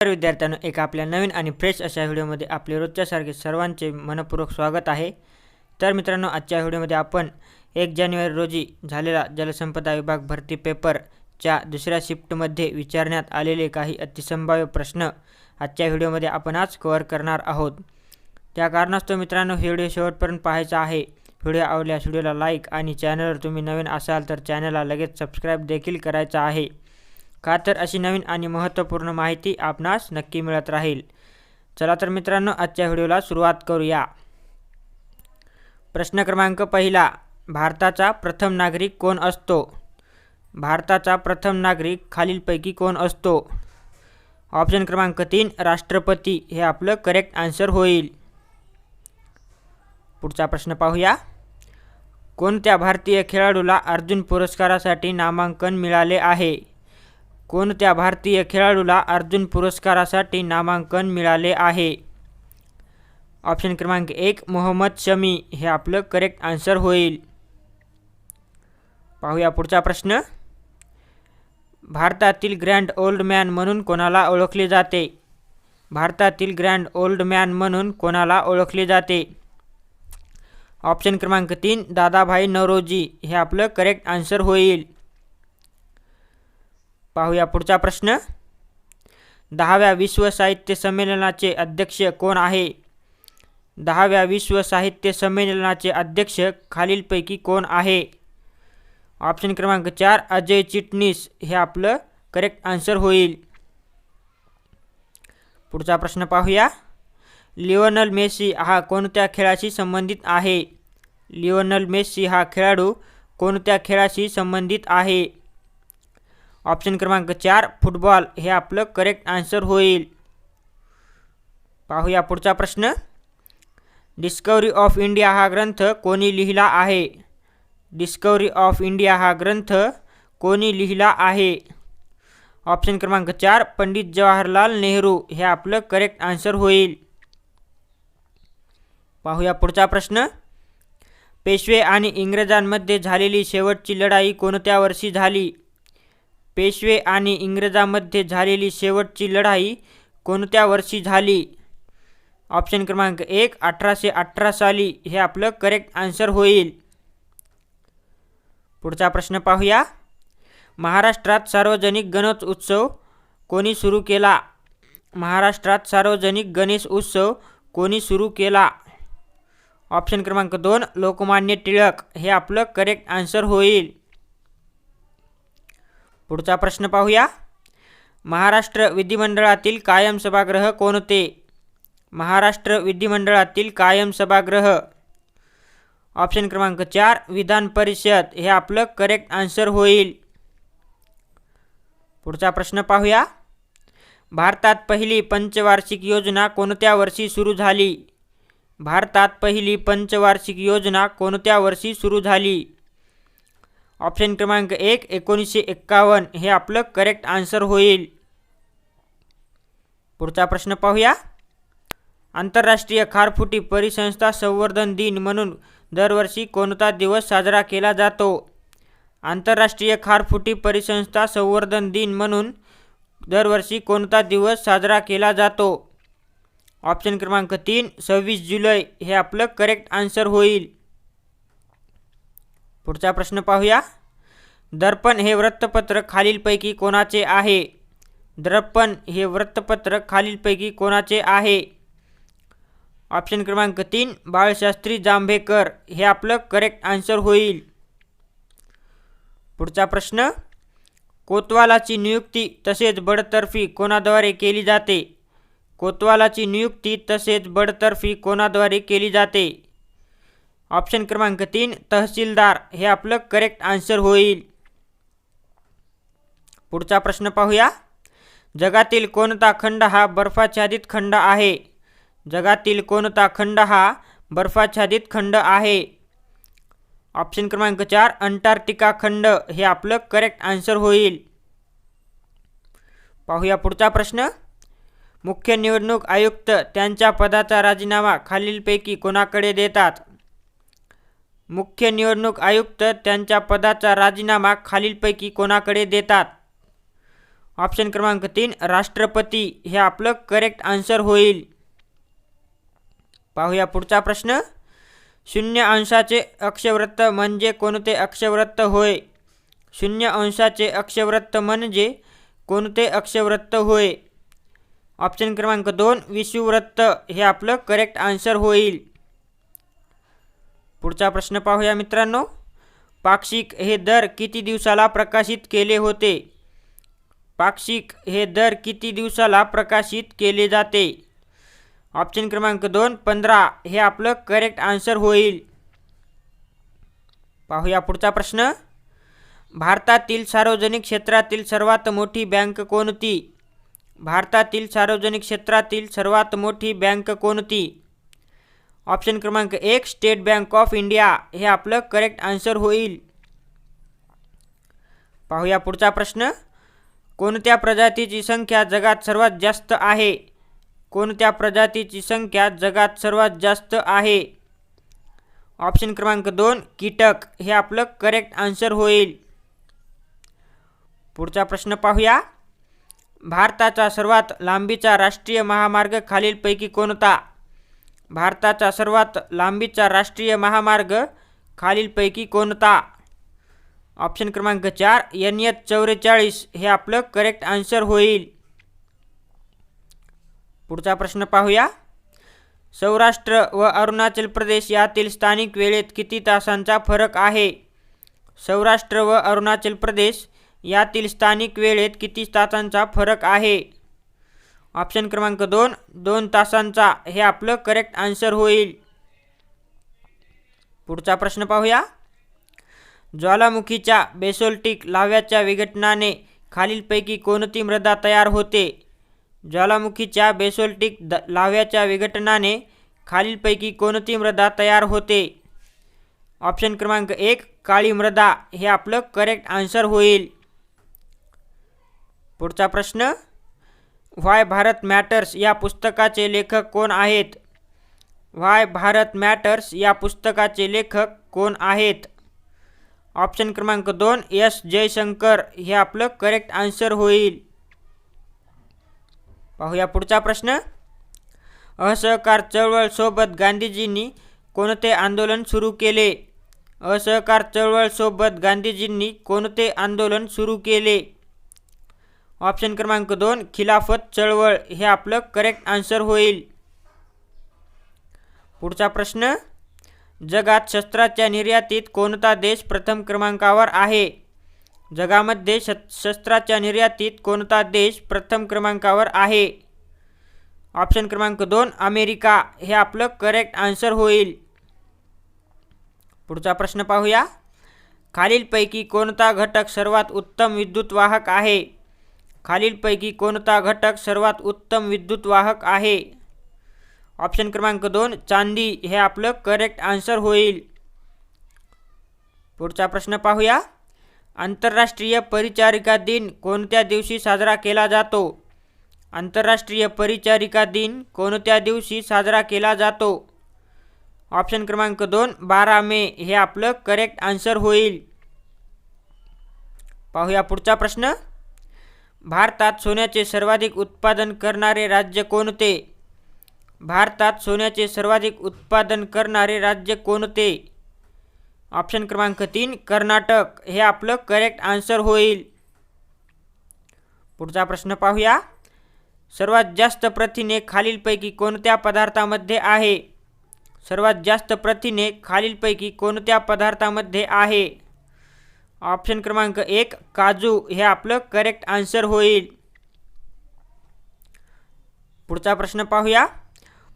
तर विद्यार्थ्यांनो एक आपल्या नवीन आणि फ्रेश अशा व्हिडिओमध्ये आपले रोजच्यासारखे सर्वांचे मनपूर्वक स्वागत आहे. तर मित्रांनो आजच्या व्हिडिओमध्ये आपण एक जानेवारी रोजी झालेला जलसंपदा विभाग भरती पेपरच्या दुसऱ्या शिफ्टमध्ये विचारण्यात आलेले काही अतिसंभाव्य प्रश्न आजच्या व्हिडिओमध्ये आपण आज कव्हर करणार आहोत. त्या कारणास्तव मित्रांनो हे व्हिडिओ शेवटपर्यंत पाहायचा आहे. व्हिडिओ आवडल्यास व्हिडिओला लाईक आणि चॅनलवर तुम्ही नवीन असाल तर चॅनलला लगेच सबस्क्राईब देखील करायचा आहे. का तर अशी नवीन आणि महत्त्वपूर्ण माहिती आपणास नक्की मिळत राहील. चला तर मित्रांनो आजच्या व्हिडिओला सुरुवात करूया. प्रश्न क्रमांक पहिला. भारताचा प्रथम नागरिक कोण असतो? भारताचा प्रथम नागरिक खालीलपैकी कोण असतो? ऑप्शन क्रमांक तीन राष्ट्रपती. हे आपलं करेक्ट आन्सर होईल. पुढचा प्रश्न पाहूया. कोणत्या भारतीय खेळाडूला अर्जुन पुरस्कारासाठी नामांकन मिळाले आहे? कोणत्या भारतीय खेळाडूला अर्जुन पुरस्कारासाठी नामांकन मिळाले आहे? ऑप्शन क्रमांक एक मोहम्मद शमी. हे आपलं करेक्ट आन्सर होईल. पाहूया पुढचा प्रश्न. भारतातील ग्रँड ओल्ड मॅन म्हणून कोणाला ओळखले जाते? भारतातील ग्रँड ओल्ड मॅन म्हणून कोणाला ओळखले जाते? ऑप्शन क्रमांक तीन दादाभाई नवरोजी हे आपलं करेक्ट आन्सर होईल. पाहूया पुढचा प्रश्न. दहाव्या विश्व साहित्य संमेलनाचे अध्यक्ष कोण आहे? दहाव्या विश्व साहित्य संमेलनाचे अध्यक्ष खालीलपैकी कोण आहे? ऑप्शन क्रमांक चार अजय चिटणीस. हे आपलं करेक्ट आन्सर होईल. पुढचा प्रश्न पाहूया. लिओनल मेसी हा कोणत्या खेळाशी संबंधित आहे? लिओनल मेसी हा खेळाडू कोणत्या खेळाशी संबंधित आहे? ऑप्शन क्रमांक चार फुटबॉल. हे आपलं करेक्ट आन्सर होईल. पाहूया पुढचा प्रश्न. डिस्कवरी ऑफ इंडिया हा ग्रंथ कोणी लिहिला आहे? डिस्कवरी ऑफ इंडिया हा ग्रंथ कोणी लिहिला आहे? ऑप्शन क्रमांक चार पंडित जवाहरलाल नेहरू. हे आपलं करेक्ट आन्सर होईल. पाहूया पुढचा प्रश्न. पेशवे आणि इंग्रजांमध्ये झालेली शेवटची लढाई कोणत्या वर्षी झाली? पेशवे आणि इंग्रजांमध्ये झालेली शेवटची लढाई कोणत्या वर्षी झाली? ऑप्शन क्रमांक एक अठराशे अठरा साली हे आपलं करेक्ट आन्सर होईल. पुढचा प्रश्न पाहूया. महाराष्ट्रात सार्वजनिक गणेश उत्सव कोणी सुरू केला? महाराष्ट्रात सार्वजनिक गणेश उत्सव कोणी सुरू केला? ऑप्शन क्रमांक दोन लोकमान्य टिळक. हे आपलं करेक्ट आन्सर होईल. पुढचा प्रश्न पाहूया. महाराष्ट्र विधिमंडळातील कायम सभागृह कोणते महाराष्ट्र विधिमंडळातील कायम सभागृह. ऑप्शन क्रमांक चार विधान परिषद. हे आपलं करेक्ट आन्सर होईल. पुढचा प्रश्न पाहूया. भारतात पहिली पंचवार्षिक योजना कोणत्या वर्षी सुरू झाली? भारतात पहिली पंचवार्षिक योजना कोणत्या वर्षी सुरू झाली? ऑप्शन क्रमांक एक एकोणीसशे एक्कावन्न. हे आपलं करेक्ट आन्सर होईल. पुढचा प्रश्न पाहूया. आंतरराष्ट्रीय खारफुटी परिसंस्था संवर्धन दिन म्हणून दरवर्षी कोणता दिवस साजरा केला जातो? आंतरराष्ट्रीय खारफुटी परिसंस्था संवर्धन दिन म्हणून दरवर्षी कोणता दिवस साजरा केला जातो? ऑप्शन क्रमांक तीन सव्वीस जुलै. हे आपलं करेक्ट आन्सर होईल. पुढचा प्रश्न पाहूया. दर्पण हे वृत्तपत्र खालीलपैकी कोणाचे आहे? दर्पण हे वृत्तपत्र खालीलपैकी कोणाचे आहे? ऑप्शन क्रमांक तीन बाळशास्त्री जांभेकर. हे आपलं करेक्ट आन्सर होईल. पुढचा प्रश्न कोतवालाची नियुक्ती तसेच बडतर्फी कोणाद्वारे केली जाते? कोतवालाची नियुक्ती तसेच बडतर्फी कोणाद्वारे केली जाते? ऑप्शन क्रमांक तीन तहसीलदार. हे आपलं करेक्ट आन्सर होईल. पुढचा प्रश्न पाहूया. जगातील कोणता खंड हा बर्फाच्छादित खंड आहे? जगातील कोणता खंड हा बर्फाच्छादित खंड आहे? ऑप्शन क्रमांक चार अंटार्क्टिका खंड. हे आपलं करेक्ट आन्सर होईल. पाहूया पुढचा प्रश्न. मुख्य निवडणूक आयुक्त त्यांच्या पदाचा राजीनामा खालीलपैकी कोणाकडे देतात? मुख्य निवडणूक आयुक्त त्यांच्या पदाचा राजीनामा खालीलपैकी कोणाकडे देतात? ऑप्शन क्रमांक तीन राष्ट्रपती. हे आपलं करेक्ट आन्सर होईल. पाहूया पुढचा प्रश्न. शून्य अंशाचे अक्षवृत्त म्हणजे कोणते अक्षवृत्त होय? शून्य अंशाचे अक्षवृत्त म्हणजे कोणते अक्षवृत्त होय? ऑप्शन क्रमांक दोन विषुवृत्त हे आपलं करेक्ट आन्सर होईल. पुढचा प्रश्न पाहूया मित्रांनो. पाक्षिक हे दर किती दिवसाला प्रकाशित केले होते? पाक्षिक हे दर किती दिवसाला प्रकाशित केले जाते? ऑप्शन क्रमांक दोन पंधरा हे आपलं करेक्ट आन्सर होईल. पाहूया पुढचा प्रश्न. भारतातील सार्वजनिक क्षेत्रातील सर्वात मोठी बँक कोणती? भारतातील सार्वजनिक क्षेत्रातील सर्वात मोठी बँक कोणती? ऑप्शन क्रमांक एक स्टेट बँक ऑफ इंडिया. हे आपलं करेक्ट आन्सर होईल. पाहूया पुढचा प्रश्न. कोणत्या प्रजातीची संख्या जगात सर्वात जास्त आहे? कोणत्या प्रजातीची संख्या जगात सर्वात जास्त आहे? ऑप्शन क्रमांक दोन कीटक. हे आपलं करेक्ट आन्सर होईल. पुढचा प्रश्न पाहूया. भारताचा सर्वात लांबीचा राष्ट्रीय महामार्ग खालीलपैकी कोणता? भारताचा सर्वात लांबीचा राष्ट्रीय महामार्ग खालीलपैकी कोणता? ऑप्शन क्रमांक चार एन एच चौवेचाळीस हे आपलं करेक्ट आन्सर होईल. पुढचा प्रश्न पाहूया. सौराष्ट्र व अरुणाचल प्रदेश यातील स्थानिक वेळेत किती तासांचा फरक आहे? सौराष्ट्र व अरुणाचल प्रदेश यातील स्थानिक वेळेत किती तासांचा फरक आहे? ऑप्शन क्रमांक दोन दोन तासांचा हे आपलं करेक्ट आन्सर होईल. पुढचा प्रश्न पाहूया. ज्वालामुखीच्या बेसोल्टिक लाव्याच्या विघटनाने खालीलपैकी कोणती मृदा तयार होते? ज्वालामुखीच्या बेसोल्टिक द लाव्याच्या विघटनाने खालीलपैकी कोणती मृदा तयार होते? ऑप्शन क्रमांक एक काळी मृदा हे आपलं करेक्ट आन्सर होईल. पुढचा प्रश्न व्हाय भारत मॅटर्स या पुस्तकाचे लेखक कोण आहेत? व्हाय भारत मॅटर्स या पुस्तकाचे लेखक कोण आहेत? ऑप्शन क्रमांक दोन एस जयशंकर. हे आपलं करेक्ट आन्सर होईल. पाहूया पुढचा प्रश्न. असहकार चळवळसोबत गांधीजींनी कोणते आंदोलन सुरू केले? असहकार चळवळसोबत गांधीजींनी कोणते आंदोलन सुरू केले? ऑप्शन क्रमांक दोन खिलाफत चळवळ. हे आपलं करेक्ट आन्सर होईल. पुढचा प्रश्न जगात शस्त्राच्या निर्यातीत कोणता देश प्रथम क्रमांकावर आहे? जगामध्ये श शस्त्राच्या निर्यातीत कोणता देश प्रथम क्रमांकावर आहे? ऑप्शन क्रमांक दोन अमेरिका. हे आपलं करेक्ट आन्सर होईल. पुढचा प्रश्न पाहूया. खालीलपैकी कोणता घटक सर्वात उत्तम विद्युत वाहक आहे? खालीलपैकी कोणता घटक सर्वात उत्तम विद्युत वाहक आहे? ऑप्शन क्रमांक दोन चांदी. हे आपलं करेक्ट आन्सर होईल. पुढचा प्रश्न पाहूया. आंतरराष्ट्रीय परिचारिका दिन कोणत्या दिवशी साजरा केला जातो? आंतरराष्ट्रीय परिचारिका दिन कोणत्या दिवशी साजरा केला जातो? ऑप्शन क्रमांक दोन बारा मे. हे आपलं करेक्ट आन्सर होईल. पाहूया पुढचा प्रश्न. भारतात सोन्याचे सर्वाधिक उत्पादन करणारे राज्य कोणते? भारतात सोन्याचे सर्वाधिक उत्पादन करणारे राज्य कोणते? ऑप्शन क्रमांक तीन कर्नाटक. हे आपलं करेक्ट आन्सर होईल. पुढचा प्रश्न पाहूया. सर्वात जास्त प्रथिने खालीलपैकी कोणत्या पदार्थामध्ये आहे? सर्वात जास्त प्रथिने खालीलपैकी कोणत्या पदार्थामध्ये आहे? ऑप्शन क्रमांक एक काजू. हे आपलं करेक्ट आन्सर होईल. पुढचा प्रश्न पाहूया.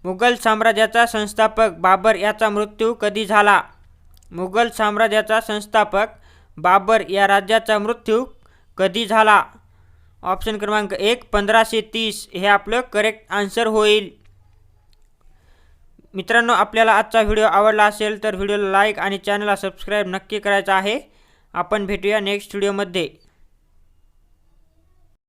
मुघल साम्राज्याचा संस्थापक बाबर याचा मृत्यू कधी झाला? मुघल साम्राज्याचा संस्थापक बाबर या राज्याचा मृत्यू कधी झाला? ऑप्शन क्रमांक एक पंधराशे तीस. हे आपलं करेक्ट आन्सर होईल. मित्रांनो आपल्याला आजचा व्हिडिओ आवडला असेल तर व्हिडिओला लाईक आणि चॅनलला सबस्क्राईब नक्की करायचा आहे. आपण भेटूया नेक्स्ट व्हिडिओमध्ये